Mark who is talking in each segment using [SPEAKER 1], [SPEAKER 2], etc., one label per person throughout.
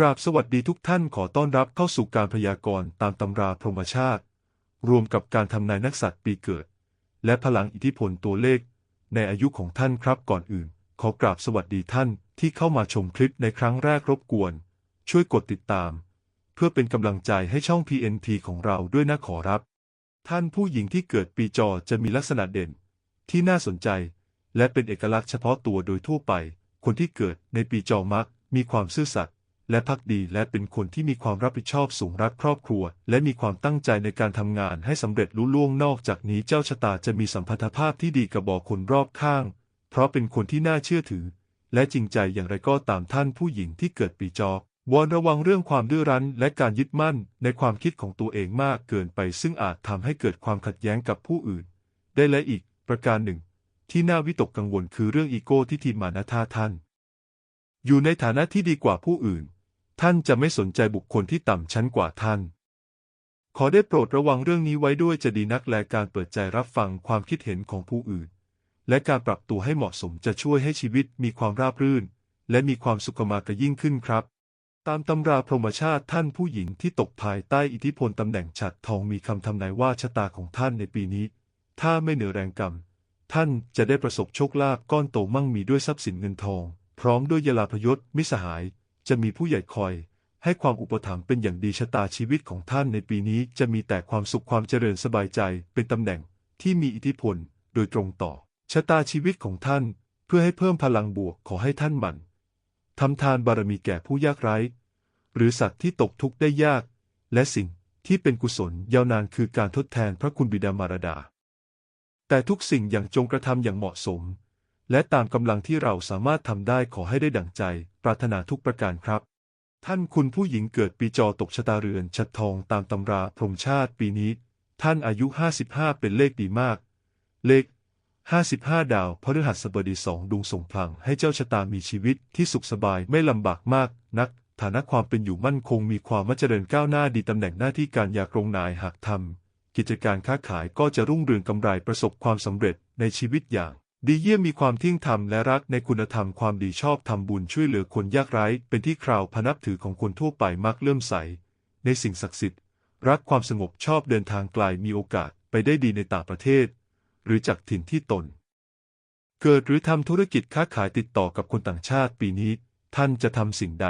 [SPEAKER 1] กราบสวัสดีทุกท่านขอต้อนรับเข้าสู่การพยากรณ์ตามตำราพรหมชาติ รวมกับการทำนายนักสัตว์ปีเกิด และพลังอิทธิพลตัวเลข ในอายุของท่านครับก่อนอื่น ขอกราบสวัสดีท่านที่เข้ามาชมคลิปในครั้งแรกรบกวน ช่วยกดติดตาม เพื่อเป็นกำลังใจให้ช่อง PNT ของเราด้วยนะขอรับ ท่านผู้หญิงที่เกิดปีจอจะมีลักษณะเด่น ที่น่าสนใจ และเป็นเอกลักษณ์เฉพาะตัวโดยทั่วไป คนที่เกิดในปีจอมักมีความซื่อสัตย์ และพักดีและเป็นคนที่มีความรับผิดชอบสูงรักครอบครัว และมีความตั้งใจในการทำงานให้สำเร็จลุล่วงนอกจากนี้เจ้าชะตาจะมีสัมพันธภาพที่ดีกับบอคนรอบข้าง เพราะเป็นคนที่น่าเชื่อถือ และจริงใจอย่างไรก็ตามท่านผู้หญิงที่เกิดปีจอกวอนระวังเรื่องความดื้อรั้นและการยึดมั่นในความคิดของตัวเองมากเกินไป ซึ่งอาจทำให้เกิดความขัดแย้งกับผู้อื่น ได้และอีก ประการหนึ่ง ที่น่าวิตกกังวลคือเรื่องอีโก้ที่ทีมานะท่าท่าน อยู่ในฐานะที่ดีกว่าผู้อื่น ท่านจะไม่สนใจบุคคลที่ต่ำชั้นกว่าท่าน ขอได้โปรดระวังเรื่องนี้ไว้ด้วยจะดีนักแลการเปิดใจรับฟังความคิดเห็นของผู้อื่น และการปรับตัวให้เหมาะสมจะช่วยให้ชีวิตมีความราบรื่น และมีความสุขมากยิ่งขึ้นครับ ตามตำราพรหมชาติท่านผู้หญิงที่ตกภายใต้อิทธิพลตำแหน่งฉัดทองมีคำทำนายว่าชะตาของท่านในปีนี้ ถ้าไม่เหนือแรงกรรม ท่านจะได้ประสบโชคลาภก้อนโตมั่งมีด้วยทรัพย์สินเงินทอง พร้อมด้วยยลาพยศมิสหาย จะมีผู้ใหญ่คอย ให้ความอุปถัมภ์เป็นอย่างดีชะตาชีวิตของท่านในปีนี้จะมีแต่ความสุขความเจริญสบายใจเป็นตำแหน่งที่มีอิทธิพลโดยตรงต่อชะตาชีวิตของท่าน เพื่อให้เพิ่มพลังบวกขอให้ท่านหมั่นทำทานบารมีแก่ผู้ยากไร้ หรือสัตว์ที่ตกทุกข์ได้ยาก และสิ่งที่เป็นกุศลยาวนานคือการทดแทนพระคุณบิดามารดา แต่ทุกสิ่งอย่างจงกระทำอย่างเหมาะสม และตามกำลังที่เราสามารถทำได้ขอให้ได้ดั่งใจ ปรารถนาทุกประการครับ ท่านคุณผู้หญิงเกิดปีจอตกชะตาเรือนชัดทองตามตำราพรมชาติปีนี้ ท่านอายุ 55 เป็นเลขดีมาก เลข 55 ดาวพฤหัสบดีสองดวงส่งพลังให้เจ้าชะตามีชีวิตที่สุขสบายไม่ลำบากมากนัก ฐานะความเป็นอยู่มั่นคงมีความมั่นเจริญก้าวหน้าดีตำแหน่งหน้าที่การอยากลงนายหากทำกิจการค้าขายก็จะรุ่งเรืองกำไรประสบความสำเร็จในชีวิตอย่าง ดีเยี่ยมมีความเที่ยงธรรมและรักในคุณธรรมความดีชอบทำบุญช่วยเหลือคนยากไร้ เป็นที่คราวพนับถือของคนทั่วไปมักเลื่อมใส ในสิ่งศักดิ์สิทธิ์ รักความสงบชอบเดินทางไกลมีโอกาสไปได้ดีในต่างประเทศ หรือจากถิ่นที่ตน เกิดหรือทำธุรกิจค้าขายติดต่อกับคนต่างชาติปีนี้ ท่านจะทำสิ่งใด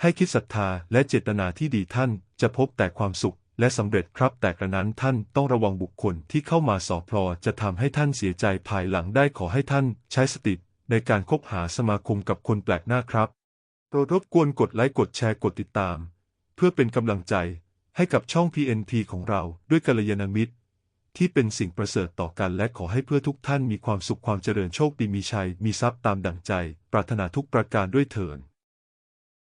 [SPEAKER 1] ให้คิดศรัทธาและเจตนาที่ดีท่านจะพบแต่ความสุข และสำเร็จครับแต่กระนั้นท่านต้องระวังบุคคลที่เข้ามาสอพลอจะทำให้ท่านเสียใจภายหลังได้ขอให้ท่านใช้สติในการคบหาสมาคมกับคนแปลกหน้าครับโปรดรบกวนกดไลค์กดแชร์กดติดตาม เพื่อเป็นกำลังใจให้กับช่อง PNP ของเราด้วยกัลยาณมิตร ที่เป็นสิ่งประเสริฐต่อกันและขอให้เพื่อทุกท่านมีความสุขความเจริญโชคดีมีชัยมีทรัพย์ตามดั่งใจ ปรารถนาทุกประการด้วยเถิด